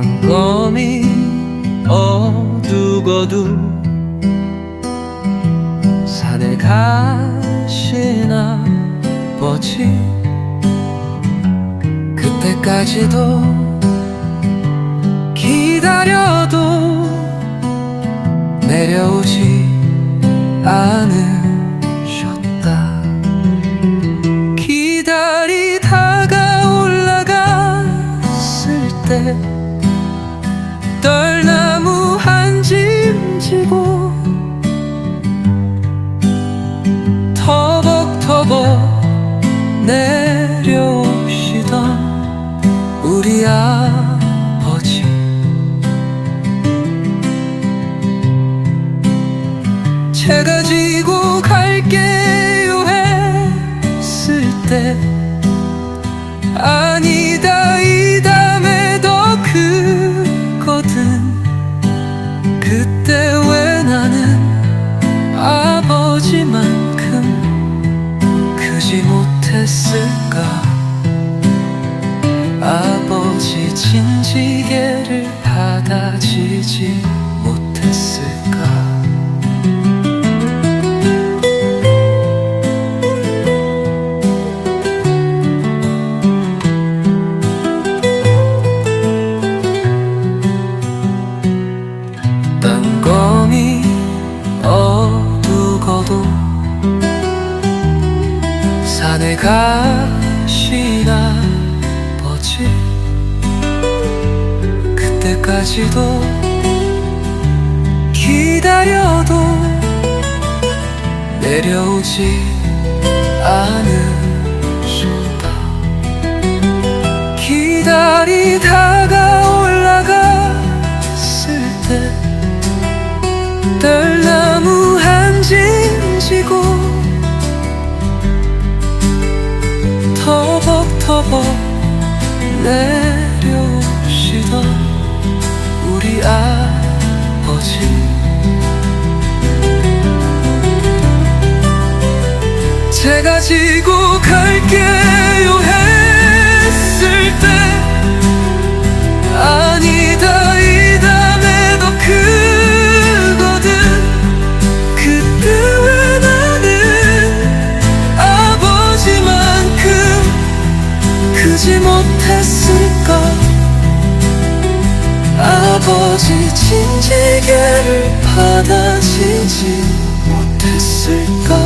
껌이 어두고도 산에 가시나 보지. 그때까지도 기다려도 내려오지 않으셨다. 기다리다가 올라갔을 때떨 나무 한 짐 지고 터벅터벅 내려오시던 우리 아버지. 제가 받아지지 못했을까? 땅검이 어두고도 산에 가시나 그 때까지도 기다려도 내려오지 않으셨다 기다리다가 올라갔을 때 떨나무 한짐 지고 터벅터벅 내 아버지 진지게를 받아지지 못했을까